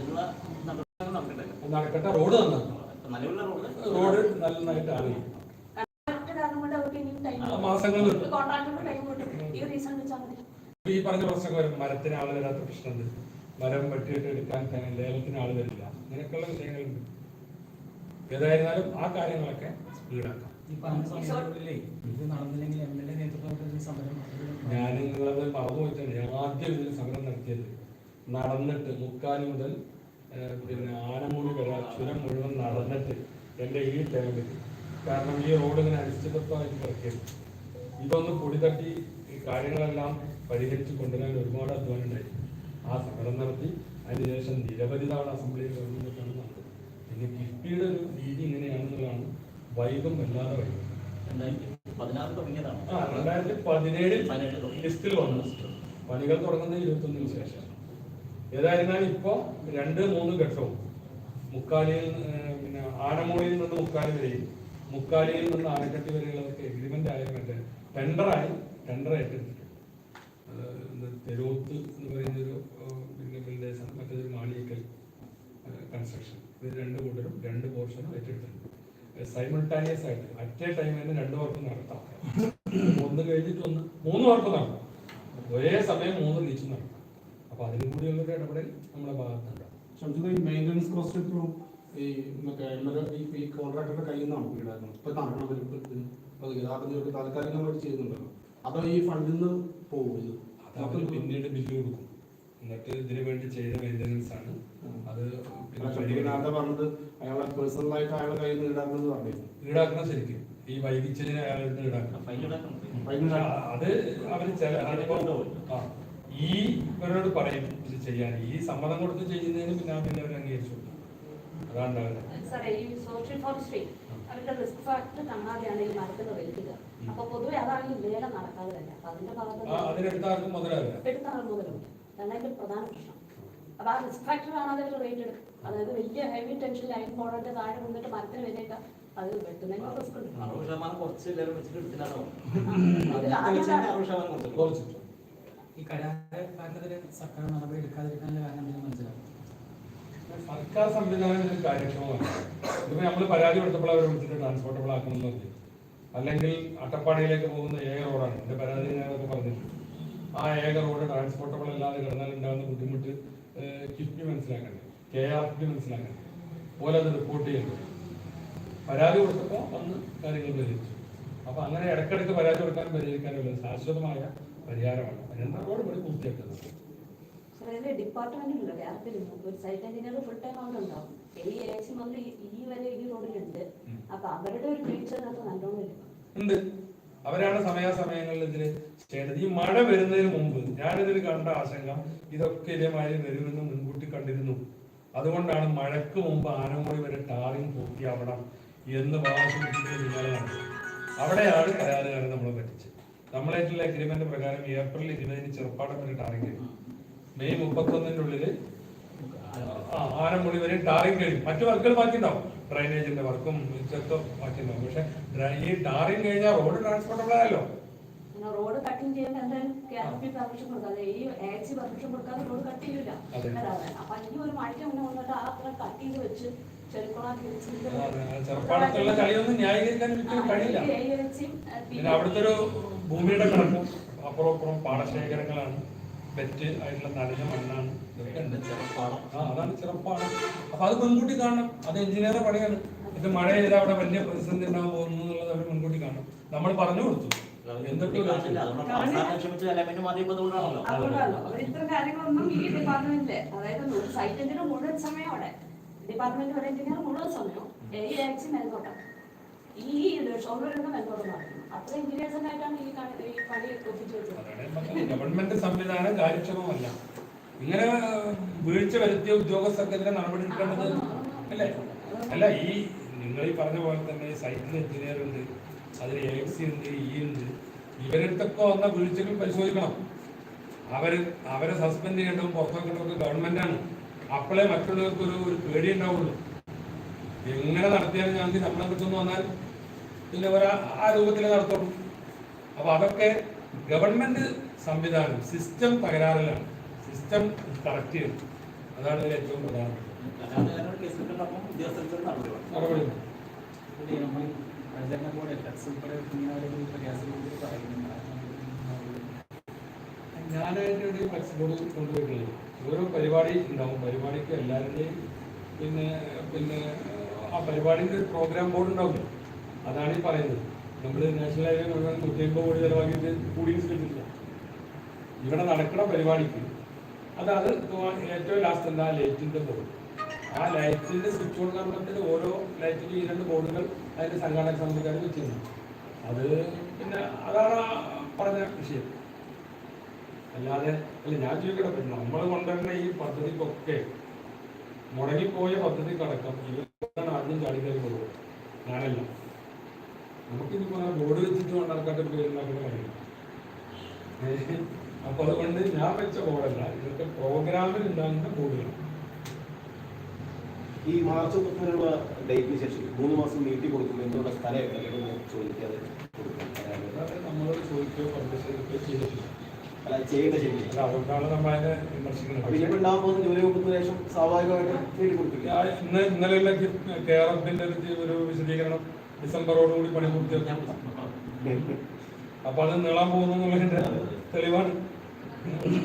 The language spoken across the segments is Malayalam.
അതിനുള്ള നടപടികൾ നടക്കണ്ടല്ലോ നടക്കട്ടെ റോഡ് തന്നെ നിലവിലുള്ള റോഡ് റോഡ് നന്നായിട്ട് അറിയും. ഉണ്ട്. ഈ പറഞ്ഞ പ്രശ്നമൊക്കെ വരും മരത്തിന് ആൾ വരാത്ത പ്രശ്നമുണ്ട്. മരം വെട്ടിയിട്ട് എടുക്കാൻ തന്നെ ലേലത്തിന് ആൾ വരില്ല. അങ്ങനെയൊക്കെയുള്ള വിഷയങ്ങളുണ്ട്. ഏതായിരുന്നാലും ആ കാര്യങ്ങളൊക്കെ സ്പീഡാക്കാം. ഈ പറഞ്ഞ സമയത്തിനുള്ളിലേ ഇത് നടന്നില്ലെങ്കിൽ എം എൽ എ നേതൃത്വത്തിൽ ഈ സമരം ഞാൻ നിങ്ങളത് മറന്നുപോയിട്ടാണ് ഞാൻ ആദ്യം ഇതിൽ സമരം നടത്തിയത് നടന്നിട്ട് മുക്കാൽ മുതൽ പിന്നെ ആനമൂടി വരെ ചുരം മുഴുവൻ നടന്നിട്ട് എന്റെ ഈ ടൈമിൽ കാരണം ഈ റോഡ് ഇങ്ങനെ അനിശ്ചിതത്വമായിട്ട് കിടക്കിയത് ഇതൊന്ന് പൊടി തട്ടി ഈ കാര്യങ്ങളെല്ലാം പരിഹരിച്ച് കൊണ്ടുവരാൻ ഒരുപാട് അധ്വാനം ഉണ്ടായി. ആ സമരം നടത്തി അതിനുശേഷം നിരവധി തവണ അസംബ്ലിയിൽ ഗവൺമെന്റാണ് നടന്നത്. പിന്നെ കിഫ്ബിയുടെ ഒരു രീതി ഇങ്ങനെയാണെന്നുള്ളതാണ് വൈകും വല്ലാതെ വൈകും. രണ്ടായിരത്തി പതിനേഴിൽ ലിസ്റ്റിൽ വന്നു. പണികൾ തുടങ്ങുന്നത് ഇരുപത്തൊന്നിന് ശേഷം. ഏതായിരുന്നാലും ഇപ്പോ രണ്ട് മൂന്ന് ഘട്ടവും. മുക്കാലിയിൽ പിന്നെ ആനമൂളിയിൽ നിന്ന് മുക്കാലി വരെയും മുക്കാലിയിൽ നിന്ന് ആനക്കട്ടി വരെയുള്ളതൊക്കെ എഗ്രിമെന്റ് ആയ മറ്റേ ടെൻഡറായി ടെൻഡർ ഏറ്റെടുത്തിട്ടുണ്ട് തെരുവത്ത് എന്ന് പറയുന്നൊരു പിന്നെ പ്രദേശം മറ്റൊരു മാളിയേക്കൽ കൺസ്ട്രക്ഷൻ ഇത് രണ്ട് കൂട്ടരും രണ്ട് പോർഷനും ഏറ്റെടുത്തിട്ടുണ്ട്. സൈമിൾട്ടാനിയസ് ആയിട്ട് അറ്റ് ടൈം തന്നെ രണ്ട് വർക്കും നടത്താം. ഒന്ന് കഴിഞ്ഞിട്ട് ഒന്ന് മൂന്ന് വർക്ക് നടത്താം ഒരേ സമയം മൂന്ന് റീച്ച് നടത്താം അപ്പൊ അതിനും കൂടിയുള്ള ഒരു ഇടപെടൽ നമ്മുടെ ഭാഗത്തുണ്ട്. ഷംസുദ് ഈ മെയിന്റനൻസ് കോസ്റ്റ് എപ്പോഴും ഈ മറ്റേ ഈ കോൺട്രാക്ടറുടെ കയ്യിൽ നിന്നാണ് ഈടാക്കുന്നത് ഇപ്പൊ നടക്കണം അത് ഗതാഗതം നമ്മൾ ചെയ്യുന്നുണ്ടല്ലോ. അതോ ഈ ഫണ്ടിൽ നിന്ന് പോകും അത് അവർ പിന്നീട് ബില്ല് കൊടുക്കും. എന്നിട്ട് ഇതിനു വേണ്ടി ചെയ്ത മെയിന്റനൻസ് ആണ്. അത് പറഞ്ഞത് അയാളെ പേഴ്സണലായിട്ട് അയാളെ കയ്യിൽ നിന്ന് ഈടാക്കുന്നത് പറഞ്ഞിരുന്നു. ഈടാക്കണം ശരിക്കും. ഈ വൈകിച്ചതിന് അയാളുടെ ഈടാക്കണം. അത് അവർ ചില ഈ ഇവരോട് പറയും ഇത് ചെയ്യാൻ. ഈ സമ്മതം കൊടുത്ത് ചെയ്യുന്നതിന് പിന്നെ പിന്നെ അവർ അംഗീകരിച്ചു അവരുടെ റിസ്ക് ഫാക്ടർ കാണാതെയാണ് ഈ മരത്തിന് വലിക്കുക. അപ്പൊ പൊതുവെ അതാണ് ലേലം നടക്കാതെ തന്നെ. അപ്പൊ അതിന്റെ ആ ഭാഗത്ത് അതിനെടുത്ത ആർക്കും മുതലാവില്ല. എടുത്ത ആൾ മുതലുണ്ട് അതാണ് അതിന്റെ പ്രധാന പ്രശ്നം. അപ്പൊ ആ റിസ്ക് ഫാക്ടർ കാണാതെ ഒരു റേറ്റ് എടുക്കും അതായത് വലിയ ഹെവി ടെൻഷൻ ലൈൻ പോണിട്ട് താഴെ നിന്നിട്ട് മരത്തിന് വിലയൊക്കെ. അത് വെട്ടുന്നതിന് റിസ്ക് ഉണ്ട്. ഈ കരാറുകാരനെതിരെ സർക്കാർ നടപടി എടുക്കാതിരിക്കാനുള്ള കാരണം എന്തെങ്കിലും മനസ്സിലാവും സർക്കാർ സംവിധാനം ഇതിൽ കാര്യക്ഷമമാണ്. ഇതിപ്പോ നമ്മൾ പരാതി കൊടുത്തപ്പോൾ അവർ വിളിച്ചിട്ട് ട്രാൻസ്പോർട്ടബിൾ ആക്കണമെന്ന് പറഞ്ഞു. അല്ലെങ്കിൽ അട്ടപ്പാടിയിലേക്ക് പോകുന്ന ഏക റോഡാണ്. എന്റെ പരാതി ഞാനൊക്കെ പറഞ്ഞിട്ടുണ്ട്. ആ ഏക റോഡ് ട്രാൻസ്പോർട്ടബിൾ അല്ലാതെ കിടന്നാൽ ഉണ്ടാകുന്ന ബുദ്ധിമുട്ട് കിഫ്റ്റി മനസ്സിലാക്കണ്ടേ? കെ ആർ പി മനസ്സിലാക്കണ്ടേ? പോലെ അത് റിപ്പോർട്ട് ചെയ്യേണ്ടത് പരാതി കൊടുത്തപ്പോൾ വന്ന് കാര്യങ്ങൾ പരിഹരിച്ചു. അപ്പൊ അങ്ങനെ ഇടയ്ക്കിടയ്ക്ക് പരാതി കൊടുക്കാനും പരിഹരിക്കാനും ഉള്ള ശാശ്വതമായ പരിഹാരമാണ്. അതിനെന്താ റോഡ് പണി പൂർത്തിയാക്കുന്നത്. സാറേ ഡിപ്പാർട്ട്മെന്റിലല്ലോ വേർതിരുന്നു ഒരു സൈറ്റ് എഞ്ചിനീയർ ഫുൾ ടൈം അവിടെ ഉണ്ടാവും. ഈ ഏകദേശം മുതൽ ഈ- ഈ വരെ ഈ റോഡിലുണ്ട് അപ്പൊ അവരുടെ ഒരു വീഴ്ച അതിനകത്ത് നല്ലോണം ഉണ്ട്. അവരാണ് സമയാസമയങ്ങളിൽ ഇതിൽ ചെയ്യേണ്ടത്. ഈ മഴ വരുന്നതിന് മുമ്പ് ഞാനിതിൽ കണ്ട ആശങ്ക ഇതൊക്കെ ഇതേമാതിരി വരുമെന്ന് മുൻകൂട്ടി കണ്ടിരുന്നു. അതുകൊണ്ടാണ് മഴയ്ക്ക് മുമ്പ് ആനമുറി വരെ ടാറിങ് പൂർത്തിയാവണം എന്ന് വാശി. അവിടെയാണ് കരാറുകാരെ നമ്മളെ പറ്റിച്ചത്. നമ്മളായിട്ടുള്ള അഗ്രിമെന്റ് പ്രകാരം ഏപ്രിൽ ഇരുപതിന് ചെറുപ്പാടം വരെ ടാറിങ് കഴിയും മെയ് മുപ്പത്തൊന്നിന്റെ ഉള്ളിൽ ആനമുളി വരെ ടാറിങ് കഴിയും മറ്റു വർക്കുകൾ ബാക്കിയുണ്ടാവും ഡ്രൈനേജിന്റെ വർക്കും ഇതൊക്കെ ബാക്കിയുണ്ടാവും പക്ഷെ ഈ ടാറിങ് കഴിഞ്ഞാൽ റോഡ് ട്രാൻസ്പോർട്ടബിൾ ആയല്ലോ റോഡ് കട്ടിങ് ചെയ്യാൻ എന്തായാലും കേരളത്തിൽ പെർമിഷൻ കൊടുക്കാതെ ഈ ആക്സി പെർമിഷൻ കൊടുക്കാതെ റോഡ് കട്ട് ചെയ്യൂല. അതാണ്. അപ്പൊ ഇനി ഒരു മഴയ്ക്ക് മുന്നേ വന്നിട്ട് ആ അത്ര കട്ട് ചെയ്ത് വെച്ച് ചെറുപ്പാടത്തുള്ള കളിയൊന്നും ന്യായീകരിക്കാൻ ഒരിക്കലും കഴിയില്ല. പിന്നെ അവിടുത്തെ ഒരു ഭൂമിയുടെ കണക്കും അപ്പുറം അപ്പുറം പാടശേഖരങ്ങളാണ്. ബെറ്റ് ആയിട്ടുള്ള നനഞ്ഞ മണ്ണാണ്. ചെറുപ്പാടം. അതാണ് ചെറുപ്പാണ് അപ്പൊ അത് മുൻകൂട്ടി കാണണം. അത് എഞ്ചിനീയറുടെ പണിയാണ്. ഇത് മഴ ചെയ്താൽ അവിടെ വലിയ പ്രതിസന്ധി ഉണ്ടാകാൻ പോകുന്നു എന്നുള്ളത് അവർ മുൻകൂട്ടി കാണണം. നമ്മൾ പറഞ്ഞു കൊടുത്തു. എന്തൊക്കെയാണ് ഇത്ര കാര്യങ്ങളൊന്നും ഈ ഡിപ്പാർട്ട്മെന്റിൽ അതായത് സൈറ്റ് എഞ്ചിനീയർ മുഴുവൻ സമയം അവിടെ. ഡിപ്പാർട്ട്മെന്റ് ഒരു എഞ്ചിനീയർ മുഴുവൻ സമയം ഈ ആക്സി മേൽനോട്ടം. ഈ ഷോൾഡറിന്റെ മേൽനോട്ടം നടക്കുന്നു അത്ര എഞ്ചിനീയേഴ്സിനായിട്ടാണ് ഈ ഈ പണി ഒപ്പിച്ചു വെച്ചത്. ഗവൺമെന്റ് സംവിധാനം കാര്യക്ഷമമല്ല. ഇങ്ങനെ വീഴ്ച വരുത്തിയ ഉദ്യോഗസ്ഥർക്കെതിരെ നടപടി എടുക്കേണ്ടത്? അല്ലേ? അല്ല ഈ നിങ്ങൾ ഈ പറഞ്ഞ പോലെ തന്നെ സൈറ്റിൽ എഞ്ചിനീയർ ഉണ്ട് അതിൽ എ സി ഉണ്ട് ഇ ഉണ്ട്. ഇവരടുത്തൊക്കെ വന്ന വീഴ്ചകൾ പരിശോധിക്കണം. അവർ അവരെ സസ്പെൻഡ് ചെയ്യേണ്ടതും പുറത്താക്കേണ്ടതൊക്കെ ഗവൺമെന്റാണ് അപ്പോഴേ മറ്റുള്ളവർക്ക് ഒരു ഒരു പേടി ഉണ്ടാവുള്ളൂ എങ്ങനെ നടത്തിയാലും ഞങ്ങൾക്ക് ശമ്പളം കിട്ടുമെന്ന് വന്നാൽ പിന്നെ ഒരാ ആ രൂപത്തിൽ നടത്തുള്ളൂ അപ്പൊ അതൊക്കെ ഗവൺമെന്റ് സംവിധാനം സിസ്റ്റം തകരാറിലാണ്. സിസ്റ്റം കറക്റ്റ് ചെയ്യണം. അതാണ് ഇതിൽ ഏറ്റവും പ്രധാനപ്പെട്ടത് നടപടി ഞാനായിട്ട് ഒരു ഫ്ലെക്സ് ബോർഡ് കൊണ്ടുപോയിട്ടുള്ളത് ഓരോ പരിപാടി ഉണ്ടാവും. പരിപാടിക്ക് എല്ലാവരുടെയും പിന്നെ പിന്നെ ആ പരിപാടിക്ക് പ്രോഗ്രാം ബോർഡ് ഉണ്ടാവില്ല അതാണ് ഈ പറയുന്നത്. നമ്മൾ നാഷണൽ ഹൈവേ മുഴുവൻ നൂറ്റി അമ്പത് കോടി ചിലവാക്കിയിട്ട് കൂടിയും കിട്ടില്ല ഇവിടെ നടക്കുന്ന പരിപാടിക്ക്. അത് ഏറ്റവും ലാസ്റ്റ് എന്താ? ലൈറ്റിന്റെ ബോർഡ് ആ ലൈറ്റിന്റെ സ്വിച്ച് ഓൺ കമ്പത്തിന് ഓരോ ലൈറ്റിന്റെ ഈ രണ്ട് ബോർഡുകൾ അതിന്റെ സംഘാടക സമിതിക്കാർ വെച്ചിരുന്നു. അത് പിന്നെ അതാണ് പറഞ്ഞ വിഷയം. അല്ലാതെ അല്ല ഞാൻ ചോദിക്കട്ടെ നമ്മൾ കൊണ്ടുവരുന്ന ഈ പദ്ധതിക്കൊക്കെ മുടങ്ങിപ്പോയ പദ്ധതി കടക്കം ഇവരാണ് ആദ്യം ചാടി കയറി പോകുന്നത് ഞാനല്ല. നമുക്കിതിപ്പോ ആ ബോർഡ് വെച്ചിട്ട് കൊണ്ടാക്കാത്ത പേരുണ്ടാക്കുന്ന കാര്യം അപ്പൊ അതുകൊണ്ട് ഞാൻ വെച്ച ബോർഡല്ല ഇതൊക്കെ പ്രോഗ്രാമിൽ ഉണ്ടാകുന്ന ബോർഡുകളാണ് ഈ മാർച്ച് മുപ്പതിനുള്ള ഡേറ്റിന് ശേഷം മൂന്ന് മാസം നീട്ടി കൊടുക്കുമ്പോൾ എന്തുകൊണ്ട് സ്ഥലം ചോദിക്കാതെ കൊടുക്കും നമ്മളോട് ചോദിക്കുകയോ പബ്ലിഷ് ചെയ്യുകയോ ചെയ്തിട്ടില്ല. അല്ല ചെയ്യേണ്ട ശരി അതുകൊണ്ടാണ് നമ്മൾ അതിനെ വിമർശിക്കുന്നത് ഇനിയിപ്പോ ഉണ്ടാകാൻ പോകുന്ന ജൂലൈ മുപ്പത്തിന് ശേഷം സ്വാഭാവികമായിട്ട് നീട്ടി കൊടുക്കില്ല. ഇന്ന് ഇന്നലെ കേരളത്തിന്റെ ഒരു വിശദീകരണം ഡിസംബറോടുകൂടി പണി പൂർത്തിയാക്കാൻ അപ്പൊ അത് നീളാൻ പോകുന്നു എന്നുള്ളതിന്റെ തെളിവാണ്.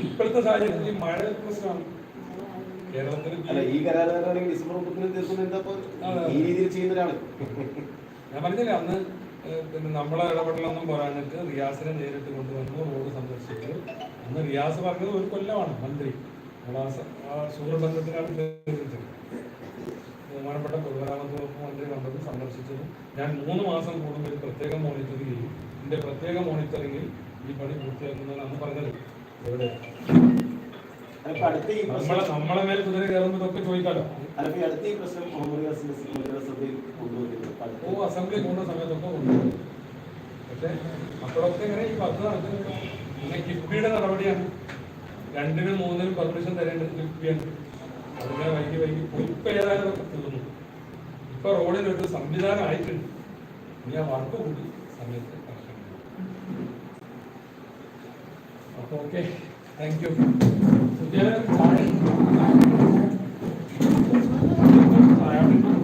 ഇപ്പോഴത്തെ സാഹചര്യത്തിൽ ഈ മഴ പ്രശ്നമാണ്. കേരളത്തിൽ ഈ കരാറുകാരാണെങ്കിൽ ഡിസംബർ മുപ്പത്തിന് തീർക്കുന്ന എന്താ ഈ രീതിയിൽ ചെയ്യുന്ന ഒരാൾ ഞാൻ പറഞ്ഞില്ല അന്ന് പിന്നെ നമ്മളെ ഇടപെടലൊന്നും പറയാനിട്ട് റിയാസിനെ നേരിട്ട് കൊണ്ടുവന്ന് റോഡ് സന്ദർശിച്ചു. അന്ന് റിയാസ് പറഞ്ഞത് ഒരു കൊല്ലമാണ് മന്ത്രി. സുഹൃബന്ധത്തിനാണ് നേരിട്ടത് ബഹുമാനപ്പെട്ട പൊതുമരാമത്ത് വകുപ്പ് മന്ത്രി കണ്ടതും സന്ദർശിച്ചതും ഞാൻ മൂന്ന് മാസം കൂടുമ്പോൾ ഒരു പ്രത്യേക മോണിറ്ററിംഗ് ചെയ്യും ഇതിന്റെ പ്രത്യേക മോണിറ്ററിംഗിൽ ഈ പണി പൂർത്തിയാക്കുന്നതാണ് പറഞ്ഞത്. എവിടെ അല്ല, ഇപ്പൊ അടുത്ത ഈ നമ്മളെ മേൽ കുതിര കയറുമ്പോൾ ചോദിക്കാലോ? അല്ല അടുത്ത ഈ പ്രശ്നം സഭയിൽ അപ്പൊ ഓ അസംബ്ലി കൂടുന്ന സമയത്തൊക്കെ കൊണ്ടുപോകും പക്ഷെ അപ്പോഴൊക്കെ ഇങ്ങനെ ഈ പദ്ധതി നടക്കുന്നില്ല പിന്നെ കിഫ്ബിയുടെ നടപടിയാണ്. രണ്ടിനും മൂന്നിനും പെർമിഷൻ തരേണ്ടത് കിഫ്ബിയാണ്. അതിനെ വൈകി വൈകി പോയി ഇപ്പൊ ഏതായാലും തീർന്നു. ഇപ്പൊ റോഡിനൊരു സംവിധാനം ആയിട്ടുണ്ട്. ഇനി ആ വർക്ക് കൂടി സമയത്ത് കറക്റ്റ് അപ്പൊ okay. Thank you. So there, I have